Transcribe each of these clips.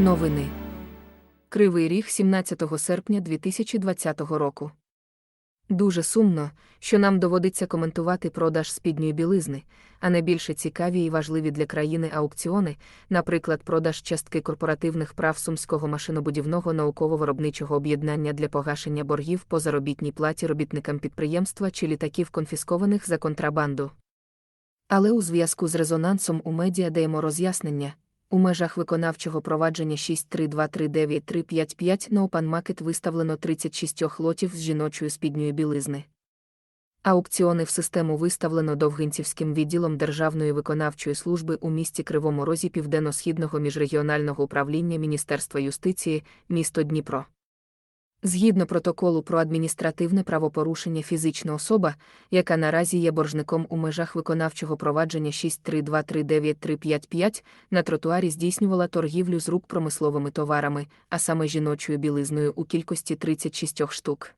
Новини. Кривий Ріг 17 серпня 2020 року. Дуже сумно, що нам доводиться коментувати продаж спідньої білизни, а не більше цікаві і важливі для країни аукціони, наприклад, продаж частки корпоративних прав Сумського машинобудівного науково-виробничого об'єднання для погашення боргів по заробітній платі робітникам підприємства чи літаків конфіскованих за контрабанду. Але у зв'язку з резонансом у медіа даємо роз'яснення. У межах виконавчого провадження 6323955 на OpenMarket виставлено 36 лотів з жіночої спідньої білизни. Аукціони в систему виставлено Довгинцівським відділом Державної виконавчої служби у місті Кривому Розі Південно-Східного міжрегіонального управління Міністерства юстиції, місто Дніпро. Згідно протоколу про адміністративне правопорушення фізична особа, яка наразі є боржником у межах виконавчого провадження 6323955, на тротуарі здійснювала торгівлю з рук промисловими товарами, а саме жіночою білизною у кількості 36 штук.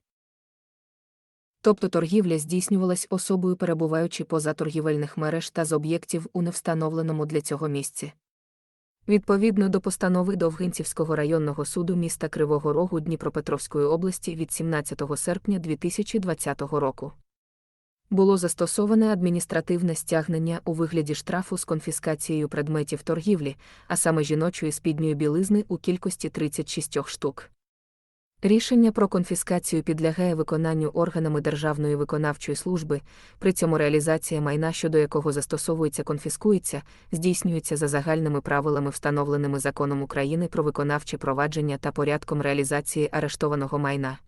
Тобто торгівля здійснювалась особою, перебуваючи поза торгівельних мереж та з об'єктів у невстановленому для цього місці. Відповідно до постанови Довгинцівського районного суду міста Кривого Рогу Дніпропетровської області від 17 серпня 2020 року. Було застосоване адміністративне стягнення у вигляді штрафу з конфіскацією предметів торгівлі, а саме жіночої спідньої білизни у кількості 36 штук. Рішення про конфіскацію підлягає виконанню органами Державної виконавчої служби, при цьому реалізація майна, щодо якого застосовується конфіскується, здійснюється за загальними правилами, встановленими законом України про виконавче провадження та порядком реалізації арештованого майна.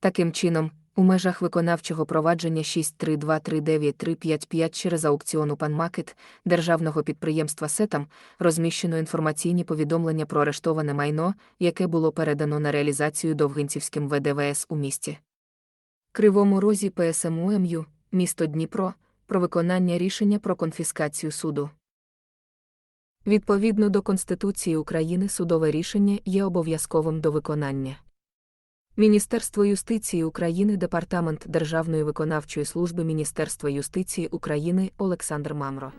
Таким чином, у межах виконавчого провадження 6323955 через аукціон «Панмакет» державного підприємства Сетам розміщено інформаційні повідомлення про арештоване майно, яке було передано на реалізацію Довгинцівським ВДВС у місті. Кривому розі ПСМУМЮ, місто Дніпро, про виконання рішення про конфіскацію суду. Відповідно до Конституції України судове рішення є обов'язковим до виконання. Міністерство юстиції України Департамент Державної виконавчої служби Міністерства юстиції України Олександр Мамро